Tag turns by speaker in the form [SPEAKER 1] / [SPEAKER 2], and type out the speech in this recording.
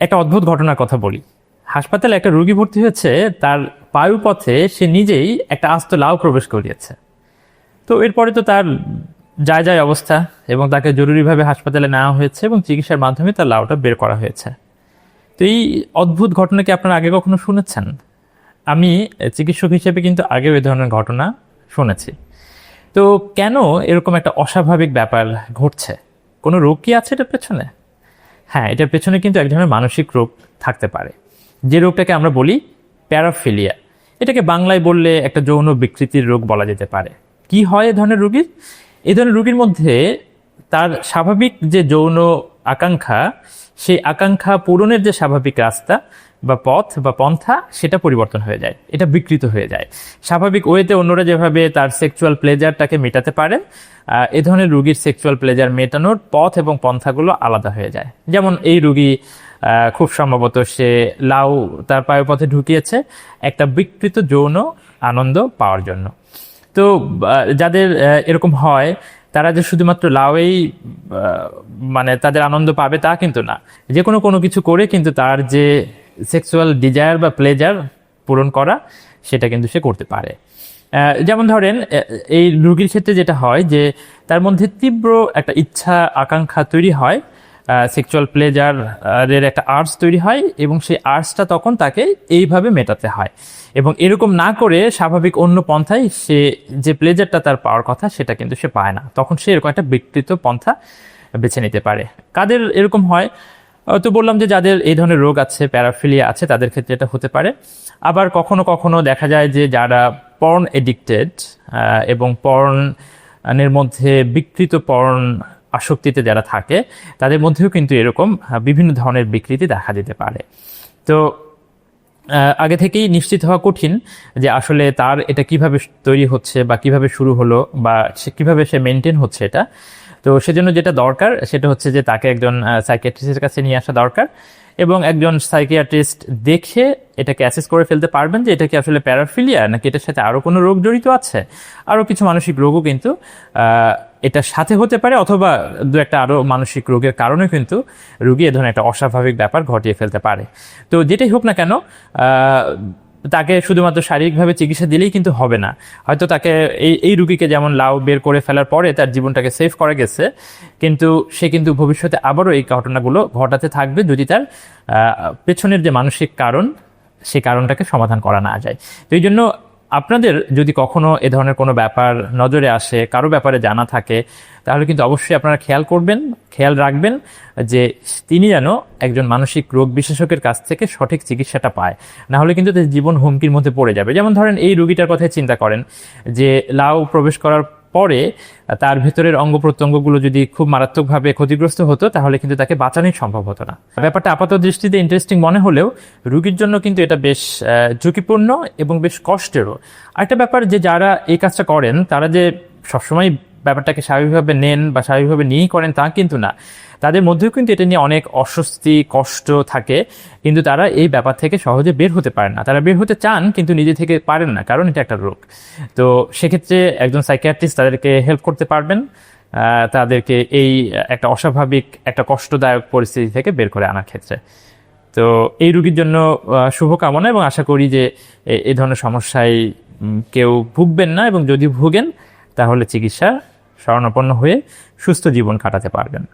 [SPEAKER 1] একটা অদ্ভুত ঘটনার কথা বলি। হাসপাতালে একটা রোগী ভর্তি হয়েছে, তার পায়ুপথে সে নিজেই একটা আস্ত লাউ প্রবেশ করিয়েছে। তো এরপরে তো তার যায় যায় অবস্থা এবং তাকে জরুরিভাবে হাসপাতালে নেওয়া হয়েছে এবং চিকিৎসার মাধ্যমে তার লাউটা বের করা হয়েছে। তো এই অদ্ভুত ঘটনা কি আপনারা আগে কখনো শুনেছেন? আমি চিকিৎসক হিসেবে কিন্তু আগেও এই ধরনের ঘটনা শুনেছি। তো কেন এরকম একটা অস্বাভাবিক ব্যাপার ঘটছে? কোনো রোগ কি আছে এটার পেছনে? হ্যাঁ এটার পেছনে কিন্তু এক ধরনের মানসিক রোগ থাকতে পারে। যে রোগটাকে আমরা বলি প্যারাফিলিয়া। এটাকে বাংলায় বললে একটা যৌন বিকৃতির রোগ বলা যেতে পারে। কি হয় এ ধরনের রুগীর? এ ধরনের রুগীর মধ্যে তার স্বাভাবিক যে যৌন আকাঙ্ক্ষা, সেই আকাঙ্ক্ষা পূরণের যে স্বাভাবিক রাস্তা বা পথ বা পন্থা সেটা পরিবর্তন হয়ে যায়। এটা বিকৃত হয়ে যায়। স্বাভাবিক ওয়েতে অন্যরা যেভাবে তার সেক্সুয়াল প্লেজারটাকে মেটাতে পারে আহ, এ ধরনের রুগীর সেক্সুয়াল প্লেজার মেটানোর পথ এবং পন্থাগুলো আলাদা হয়ে যায়। যেমন এই রুগী খুব সম্ভবত সে লাউ তার পায়ুপথে ঢুকিয়েছে একটা বিকৃত যৌন আনন্দ পাওয়ার জন্য। তো যাদের এরকম হয় তারা যে শুধুমাত্র লাউয়েই মানে তাদের আনন্দ পাবে তা কিন্তু না। যে কোনো কোনো কিছু করে কিন্তু তার যে সেক্সুয়াল ডিজায়ার বা প্লেজার পূরণ করা, সেটা কিন্তু সে করতে পারে। যেমন ধরেন এই রুগীর ক্ষেত্রে যেটা হয় যে, তার মধ্যে তীব্র একটা ইচ্ছা, আকাঙ্ক্ষা তৈরি হয় সেক্সুয়াল প্লেজার এর একটা আর্টস তৈরি হয় এবং সেই আর্টসটা তখন তাকে এইভাবে মেটাতে হয়। এবং এরকম না করে স্বাভাবিক অন্য পন্থায় সে যে প্লেজারটা তার পাওয়ার কথা, সেটা কিন্তু সে পায় না। তখন সে এরকম একটা বিকৃত পন্থা বেছে নিতে পারে। কাদের এরকম হয়? তো বললাম যে যাদের এই ধরনের রোগ আছে, প্যারাফিলিয়া আছে, তাদের ক্ষেত্রে এটা হতে পারে। আবার কখনো কখনো দেখা যায় যে যারা পর্ন এডিক্টেড এবং পর্নের মধ্যে বিকৃত পর্ন আসক্তিতে যারা থাকে, তাদের মধ্যেও কিন্তু এরকম বিভিন্ন ধরনের বিকৃতি দেখা দিতে পারে। তো আগে থেকেই নিশ্চিত হওয়া কঠিন যে আসলে তার এটা কীভাবে তৈরি হচ্ছে বা কীভাবে শুরু হলো বা সে কীভাবে সে মেনটেন হচ্ছে এটা। তো সেজন্য যেটা দরকার সেটা হচ্ছে যে তাকে একজন সাইকিয়াট্রিস্টের কাছে নিয়ে আসা দরকার এবং একজন সাইকিয়াট্রিস্ট দেখে এটাকে অ্যাসেস করে ফেলতে পারবেন যে এটা কি আসলে প্যারাফিলিয়া নাকি এটার সাথে আরও কোনো রোগ জড়িত আছে। আরও কিছু মানসিক রোগও কিন্তু এটার সাথে হতে পারে অথবা দু একটা আরও মানসিক রোগের কারণে কিন্তু রুগী এ ধরনের একটা অস্বাভাবিক ব্যাপার ঘটিয়ে ফেলতে পারে। তো যেটাই হোক না কেন তাকে শুধুমাত্র শারীরিকভাবে চিকিৎসা দিলেই কিন্তু হবে না। হয়তো তাকে এই এই রুগীকে যেমন লাউ বের করে ফেলার পরে তার জীবনটাকে সেভ করা গেছে, কিন্তু সে কিন্তু ভবিষ্যতে আবারও এই ঘটনাগুলো ঘটাতে থাকবে যদি তার পেছনের যে মানসিক কারণ সেই কারণটাকে সমাধান করা না যায়। তো এই জন্য আপনাদের যদি কখনো এ ধরনের কোনো ব্যাপার নজরে আসে, কারও ব্যাপারে জানা থাকে, তাহলে কিন্তু অবশ্যই আপনারা খেয়াল করবেন, খেয়াল রাখবেন যে তিনি যেন একজন মানসিক রোগ বিশেষজ্ঞের কাছ থেকে সঠিক চিকিৎসাটা পায়। না হলে কিন্তু জীবন হুমকির মধ্যে পড়ে যাবে। যেমন ধরেন এই রুগীটার কথাই চিন্তা করেন যে লাউ প্রবেশ করার পরে তার ভেতরের অঙ্গ প্রত্যঙ্গগুলো যদি খুব মারাত্মকভাবে ক্ষতিগ্রস্ত হতো, তাহলে কিন্তু তাকে বাঁচানোই সম্ভব হতো না। ব্যাপারটা আপাত দৃষ্টিতে ইন্টারেস্টিং মনে হলেও রুগীর জন্য কিন্তু এটা বেশ ঝুঁকিপূর্ণ এবং বেশ কষ্টেরও। আরেকটা ব্যাপার যে যারা এই কাজটা করেন, তারা যে সবসময় ব্যাপারটাকে স্বাভাবিকভাবে নেন বা স্বাভাবিকভাবে নিয়েই করেন তা কিন্তু না। তাদের মধ্যেও কিন্তু এটা নিয়ে অনেক অস্বস্তি, কষ্ট থাকে, কিন্তু তারা এই ব্যাপার থেকে সহজে বের হতে পারে না। তারা বের হতে চান, কিন্তু নিজে থেকে পারেন না, কারণ এটা একটা রোগ। তো সেক্ষেত্রে একজন সাইকিয়াট্রিস্ট তাদেরকে হেল্প করতে পারবেন তাদেরকে এই একটা অস্বাভাবিক, একটা কষ্টদায়ক পরিস্থিতি থেকে বের করে আনার ক্ষেত্রে। তো এই রুগীর জন্য শুভকামনা এবং আশা করি যে এ- ধরনের সমস্যায় কেউ ভুগবেন না এবং যদি ভুগেন তাহলে চিকিৎসা স্মরণাপন্ন হয়ে সুস্থ জীবন কাটাতে পারবেন।